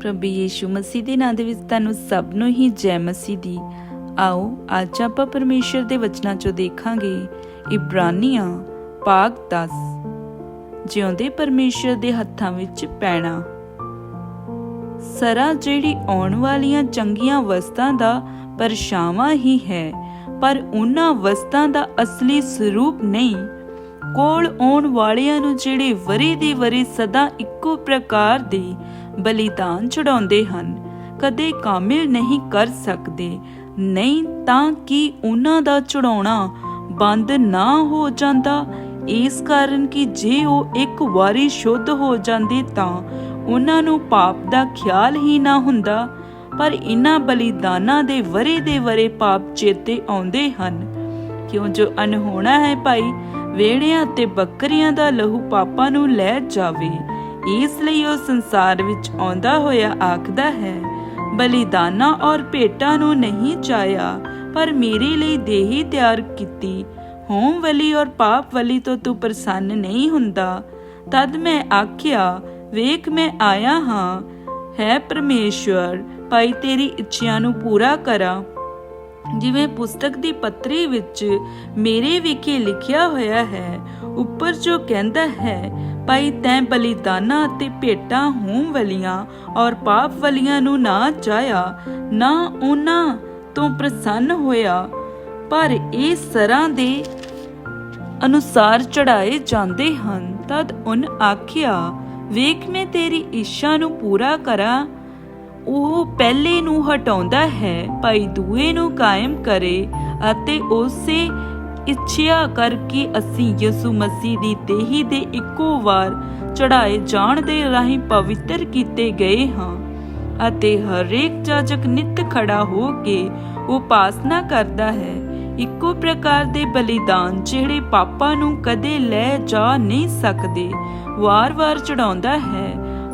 ਪ੍ਰਭੂ ਯੀਸ਼ੂ ਮਸੀਹ ਦੇ ਨਾਂ ਦੇ ਵਿੱਚ ਤੁਹਾਨੂੰ ਸਭ ਨੂੰ ਹੀ ਜੈ ਮਸੀਹ ਦੀ। ਆਓ, ਅੱਜ ਆਪਾਂ ਪਰਮੇਸ਼ਰ ਦੇ ਵਚਨਾਂ ਚੋਂ ਦੇਖਾਂਗੇ। ਇਬਰਾਨੀਆਂ ਪਾਕ 10 ਜਿਉਂਦੇ ਪਰਮੇਸ਼ਰ ਦੇ ਹੱਥਾਂ ਵਿੱਚ ਪੈਣਾ। ਸਰਾ ਜਿਹੜੀ ਆਉਣ ਵਾਲੀਆਂ ਚੰਗੀਆਂ ਵਸਤਾਂ ਦਾ ਪਰਛਾਵਾਂ ਹੀ ਹੈ, ਪਰ ਉਹਨਾਂ ਵਸਤਾਂ ਦਾ ਅਸਲੀ ਸਰੂਪ ਨਹੀਂ। ਕੋਲ ਆਉਣ ਵਾਲਿਆਂ ਨੂੰ ਜਿਹੜੇ ਵਰੇ ਦੇ ਵਰੇ ਸਦਾ ਇੱਕੋ ਪ੍ਰਕਾਰ ਦੇ ਬਲੀਦਾਨ ਚੜਾਉਂਦੇ ਹਨ। ਕਦੇ ਕਾਮਿਲ ਨਹੀਂ ਕਰ ਸਕਦੇ। ਨਹੀਂ ਤਾਂ ਕਿ ਉਹਨਾਂ ਦਾ ਚੜਾਉਣਾ ਬੰਦ ਨਾ ਹੋ ਜਾਂਦਾ? ਇਸ ਕਾਰਨ ਕਿ ਜੇ ਉਹ ਇੱਕ ਵਾਰੀ ਸ਼ੁੱਧ ਹੋ ਜਾਂਦੇ ਤਾਂ ਉਹਨਾਂ ਨੂੰ ਪਾਪ ਦਾ ਖਿਆਲ ਹੀ ਨਾ ਹੁੰਦਾ। ਪਰ ਇਨ੍ਹਾਂ ਬਲੀਦਾਨਾਂ ਦੇ ਵਰੇ ਦੇ ਵਰੇ ਪਾਪ ਚੇਤੇ ਆਉਂਦੇ ਹਨ। ਕਿਉਂ ਜੋ ਅਨਹੋਣਾ ਹੈ ਭਾਈ ਵੇੜਿਆਂ ਤੇ ਬੱਕਰੀਆਂ ਦਾ ਲਹੂ ਪਾਪਾਂ ਨੂੰ ਲੈ ਜਾਵੇ। ਇਸ ਲਈ ਉਹ ਸੰਸਾਰ ਵਿੱਚ ਆਉਂਦਾ ਹੋਇਆ ਆਖਦਾ ਹੈ, ਬਲੀਦਾਨਾਂ ਔਰ ਭੇਟਾਂ ਨੂੰ ਨਹੀਂ ਚਾਇਆ ਪਰ ਮੇਰੇ ਲਈ ਦੇਹੀ ਤਿਆਰ ਕੀਤੀ, ਹੋਮ ਵਲੀ ਔਰ ਪਾਪ ਵਲੀ ਤੋਂ ਤੂੰ ਪ੍ਰਸੰਨ ਨਹੀਂ ਹੁੰਦਾ। ਤਦ ਮੈਂ ਆਖਿਆ, ਵੇਖ ਮੈਂ ਆਇਆ ਹਾਂ। ਹੈ ਪਰਮੇਸ਼ਵਰ, ਭਾਈ ਤੇਰੀ ਇੱਛਿਆਂ ਨੂੰ ਪੂਰਾ ਕਰਾਂ। ਜਿਵੇਂ ਪੁਸਤਕ ਦੀ ਪੱਤਰੀ ਵਿੱਚ ਮੇਰੇ ਵਿਖੇ ਲਿਖਿਆ ਹੋਇਆ ਹੈ, ਉੱਪਰ ਜੋ ਕਹਿੰਦਾ ਹੈ ਭਾਈ ਤੈਂ ਬਲੀਦਾਨਾਂ ਅਤੇ ਭੇਟਾਂ ਹੋਮ ਵਲੀਆਂ, ਔਰ ਪਾਪ ਵਲੀਆਂ ਨੂੰ ਨਾ ਚਾਇਆ ਨਾ ਉਹਨਾਂ ਤੋਂ ਪ੍ਰਸੰਨ ਹੋਇਆ। ਪਰ ਇਹ ਸਰਾਂ ਦੇ ਅਨੁਸਾਰ ਚੜਾਏ ਜਾਂਦੇ ਹਨ। ਤਦ ਉਨ ਆਖਿਆ, ਵੇਖ, ਮੈਂ ਤੇਰੀ ਇੱਛਾ ਨੂੰ ਪੂਰਾ ਕਰਾਂ। ਉਹ ਪਹਿਲੇ ਨੂੰ ਹਟਾਉਂਦਾ ਹੈ, ਭਾਈ ਦੂਏ ਨੂੰ ਕਾਇਮ ਕਰੇ ਅਤੇ ਉਸੇ ਇੱਛਿਆ ਕਰਕੇ ਅਸੀਂ ਯਿਸੂ ਮਸੀਹ ਦੀ ਦੇਹੀ ਦੇ ਇੱਕੋ ਵਾਰ ਚੜਾਏ ਜਾਣ ਦੇ ਰਾਹੀਂ ਪਵਿੱਤਰ ਕੀਤੇ ਗਏ ਹਾਂ ਅਤੇ ਹਰੇਕ ਜਾਜਕ ਨਿਤ ਖੜਾ ਹੋ ਕੇ ਉਪਾਸਨਾ ਕਰਦਾ ਹੈ, ਇੱਕੋ ਪ੍ਰਕਾਰ ਦੇ ਬਲੀਦਾਨ ਜਿਹੜੇ ਪਾਪਾਂ ਨੂੰ ਕਦੇ ਲੈ ਜਾ ਨਹੀਂ ਸਕਦੇ, ਵਾਰ-ਵਾਰ ਚੜਾਉਂਦਾ ਹੈ,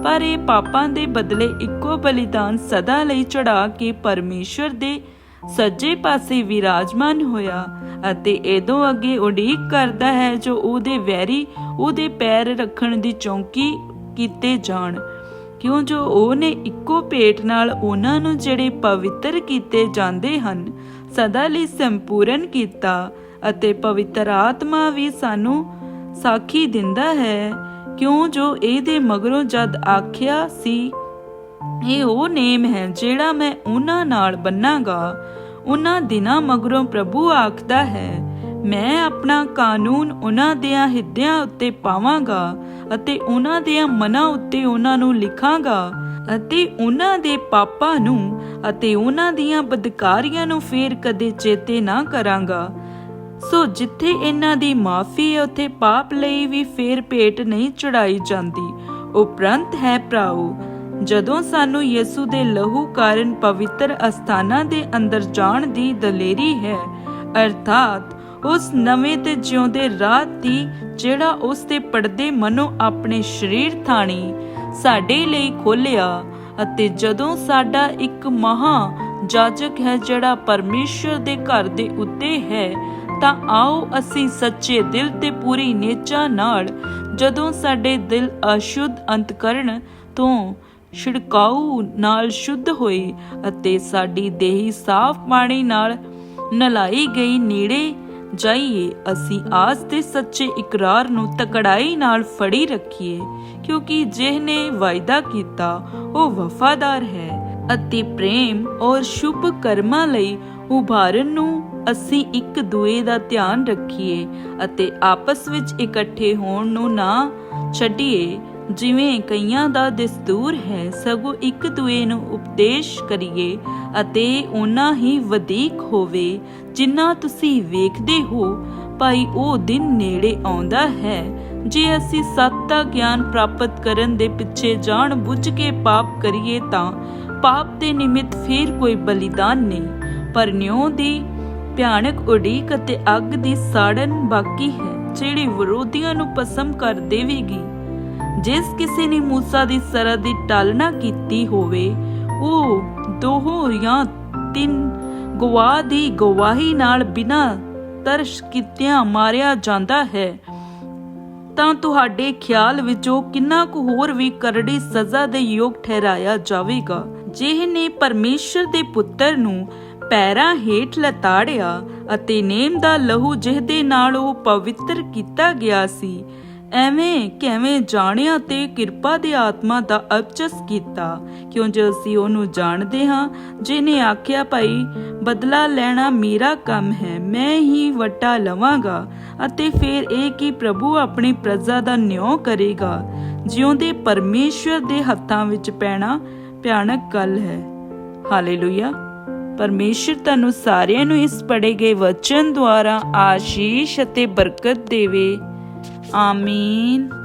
ਪਰ ਇਹ ਪਾਪਾਂ ਦੇ ਬਦਲੇ ਇੱਕੋ ਬਲੀਦਾਨ ਸਦਾ ਲਈ ਚੜਾ ਕੇ ਪਰਮੇਸ਼ਰ ਦੇ ਸੱਜੇ ਪਾਸੇ ਵਿਰਾਜਮਾਨ ਹੋਇਆ ਅਤੇ ਇਹਦੋਂ ਅੱਗੇ ਉਡੀਕ ਕਰਦਾ ਹੈ ਜੋ ਉਹਦੇ ਵੈਰੀ, ਉਹਦੇ ਪੈਰ ਰੱਖਣ ਦੀ ਚੌਂਕੀ ਕੀਤੇ ਜਾਣ। ਕਿਉਂ ਜੋ ਉਹਨੇ ਇੱਕੋ ਭੇਟ ਨਾਲ ਉਹਨਾਂ ਨੂੰ ਜਿਹੜੇ ਪਵਿੱਤਰ ਕੀਤੇ ਜਾਂਦੇ ਹਨ, ਸਦਾ ਲਈ ਸੰਪੂਰਨ ਕੀਤਾ ਅਤੇ ਪਵਿੱਤਰ ਆਤਮਾ ਵੀ ਸਾਨੂੰ ਸਾਖੀ ਦਿੰਦਾ ਹੈ, ਕਿਉਂ ਜੋ ਇਹਦੇ ਮਗਰੋਂ ਜਦ ਆਖਿਆ ਸੀ ਇਹ ਉਹ ਨੇਮ ਹੈ ਜਿਹੜਾ ਮੈਂ ਉਹਨਾਂ ਨਾਲ ਬੰਨਾਗਾ। ਉਹਨਾਂ ਦਿਨਾਂ ਮਗਰੋਂ ਪ੍ਰਭੂ ਆਖਦਾ ਹੈ, ਮੈਂ ਆਪਣਾ ਕਾਨੂੰਨ ਉਹਨਾਂ ਦੇ ਹਿੱਦਿਆਂ ਉੱਤੇ ਪਾਵਾਂਗਾ ਅਤੇ ਉਹਨਾਂ ਦੇ ਮਨਾਂ ਉੱਤੇ ਉਹਨਾਂ ਨੂੰ ਲਿਖਾਂਗਾ ਅਤੇ ਉਹਨਾਂ ਦੇ ਪਾਪਾਂ ਨੂੰ ਅਤੇ ਉਹਨਾਂ ਦੀਆਂ ਬਦਕਾਰੀਆਂ ਨੂੰ ਫੇਰ ਕਦੇ ਚੇਤੇ ਨਾ ਕਰਾਂਗਾ। ਸੋ ਜਿੱਥੇ ਇਹਨਾਂ ਦੀ ਮਾਫੀ ਹੈ, ਉੱਥੇ ਪਾਪ ਲਈ ਵੀ ਫੇਰ ਭੇਟ ਨਹੀਂ ਚੜਾਈ ਜਾਂਦੀ। ਉਪਰੰਤ ਹੈ ਭਰਾਓ ਜਦੋਂ ਸਾਨੂੰ ਯਿਸੂ ਦੇ ਲਹੂ ਕਾਰਨ ਪਵਿੱਤਰ ਅਸਥਾਨਾਂ ਦੇ ਅੰਦਰ ਜਾਣ ਦੀ ਦਲੇਰੀ ਹੈ, ਅਰਥਾਤ ਉਸ ਨਵੇਂ ਤੇ ਜਿਉਂਦੇ ਰਾਤ ਦੀ ਜਿਹੜਾ ਉਸ ਤੇ ਪਰਦੇ ਮਨੋਂ ਆਪਣੇ ਸਰੀਰ ਥਾਣੀ, ਸਾਡੇ ਲਈ ਖੋਲਿਆ ਅਤੇ ਜਦੋਂ ਸਾਡਾ ਇੱਕ ਮਹਾ ਜਾਜਕ ਹੈ ਜਿਹੜਾ ਪਰਮੇਸ਼ਰ ਦੇ ਘਰ ਦੇ ਉੱਤੇ ਹੈ, ਤਾਂ ਆਓ ਅਸੀਂ ਸੱਚੇ ਦਿਲ ਤੇ ਪੂਰੀ ਨੇਚਾ ਨਾਲ ਜਦੋਂ ਸਾਡੇ ਦਿਲ ਅਸ਼ੁੱਧ ਅੰਤਕਰਣ ਤੋਂ ਛਿੜਕਾਉ ਨਾਲ ਸ਼ੁੱਧ ਹੋਏ ਅਤੇ ਸਾਡੀ ਦੇਹੀ ਸਾਫ਼ ਪਾਣੀ ਨਾਲ ਨਲਾਈ ਗਈ ਨੇੜੇ ਜਾਈਏ, ਅਸੀਂ ਆਸ ਦੇ ਸੱਚੇ ਇਕਰਾਰ ਨੂੰ ਤਕੜਾਈ ਨਾਲ ਫੜੀ ਰੱਖੀਏ, ਕਿਉਂਕਿ ਜਿਹਨੇ ਵਾਅਦਾ ਕੀਤਾ, ਉਹ ਵਫਾਦਾਰ ਹੈ ਅਤੇ ਪ੍ਰੇਮ ਔਰ ਸ਼ੁਭ ਕਰਮਾਂ ਲਈ ਉਭਾਰਨ ਨੂੰ ਅਸੀਂ ਇੱਕ ਦੂਏ ਦਾ ਧਿਆਨ ਰੱਖੀਏ ਅਤੇ ਆਪਸ ਵਿੱਚ ਇਕੱਠੇ ਹੋਣ ਨੂੰ ਨਾ ਛੱਡੀਏ। ਜਿਵੇਂ ਕਈਆਂ ਦਾ ਦਸਤੂਰ ਹੈ, ਸਗੋਂ ਇੱਕ ਦੂਏ ਨੂੰ ਉਪਦੇਸ਼ ਕਰੀਏ ਅਤੇ ਉਹਨਾਂ ਹੀ ਵਧੇਕ ਹੋਵੇ ਜਿੰਨਾ ਤੁਸੀਂ ਵੇਖਦੇ ਹੋ। ਭਾਈ, ਉਹ ਦਿਨ ਨੇੜੇ ਆਉਂਦਾ ਹੈ, ਜੇ ਅਸੀਂ ਸੱਤ ਦਾ ਗਿਆਨ ਪ੍ਰਾਪਤ ਕਰਨ ਦੇ ਪਿੱਛੇ ਜਾਣ ਬੁੱਝ ਕੇ ਪਾਪ ਕਰੀਏ ਤਾਂ ਪਾਪ ਦੇ ਨਿਮਿਤ ਫੇਰ ਕੋਈ ਬਲੀਦਾਨ ਨਹੀਂ। ਪਰ ਨਿਉ ਦੀ ਭਿਆਨਕ ਉਡੀਕ ਅਤੇ ਅੱਗ ਦੀ ਸਾੜਨ ਬਾਕੀ ਹੈ, ਜਿਹੜੀ ਵਿਰੋਧੀਆਂ ਨੂੰ ਪਸਮ ਕਰ ਦੇਵੇਗੀ। ਜਿਸ ਕਿਸੇ ਨੇ ਮੂਸਾ ਦੀ ਸਰਾ ਦੀ ਟਾਲਣਾ ਕੀਤੀ ਹੋਵੇ, ਉਹ ਦੋਹੋ ਜਾਂ ਤਿੰਨ ਗਵਾਹ ਦੀ ਗਵਾਹੀ ਨਾਲ ਬਿਨਾਂ ਤਰਸ਼ ਕੀਤਿਆਂ ਮਾਰਿਆ ਜਾਂਦਾ ਹੈ। ਤਾਂ ਤੁਹਾਡੇ ਖਿਆਲ ਵਿੱਚ ਕਿੰਨਾ ਕੁ ਹੋਰ ਵੀ ਕਰੜੀ ਸਜ਼ਾ ਦੇ ਯੋਗ ਠਹਿਰਾਇਆ ਜਾਵੇਗਾ? ਜਿਹਨੇ ਪਰਮੇਸ਼ਰ ਦੇ ਪੁੱਤਰ ਨੂੰ ਪੈਰਾਂ ਹੇਠ ਲਤਾੜਿਆ ਅਤੇ ਨੇਮ ਦਾ ਲਹੂ ਜਿਹਦੇ ਨਾਲ ਉਹ ਪਵਿੱਤਰ ਕੀਤਾ ਗਿਆ ਸੀ ਐਵੇਂ ਕਿਵੇਂ ਜਾਣਿਆ ਤੇ ਕਿਰਪਾ ਦੇ ਆਤਮਾ ਦਾ ਅਬਚਸ ਕੀਤਾ? ਕਿਉਂ ਜੋ ਅਸੀਂ ਉਹਨੂੰ ਜਾਣਦੇ ਹਾਂ ਜਿਨੇ ਆਖਿਆ, ਭਾਈ, ਬਦਲਾ ਲੈਣਾ ਮੇਰਾ ਕੰਮ ਹੈ, ਮੈਂ ਹੀ ਵਟਾ ਲਵਾਂਗਾ ਅਤੇ ਫਿਰ ਇਹ ਕਿ ਪ੍ਰਭੂ ਆਪਣੀ ਪ੍ਰਜਾ ਦਾ ਨਿਉ ਕਰੇਗਾ, ਜਿਉਂਦੇ ਪਰਮੇਸ਼ਵਰ ਦੇ ਹੱਥਾਂ ਵਿੱਚ ਪੈਣਾ ਭਿਆਨਕ ਗੱਲ ਹੈ। ਹਾਲੇਲੂਇਆ। ਪਰਮੇਸ਼ਰ ਤੁਹਾਨੂੰ ਸਾਰਿਆਂ ਨੂੰ ਇਸ ਪੜੇ ਗਏ ਵਚਨ ਦੁਆਰਾ ਆਸ਼ੀਸ਼ ਅਤੇ ਬਰਕਤ ਦੇਵੇ। Amin.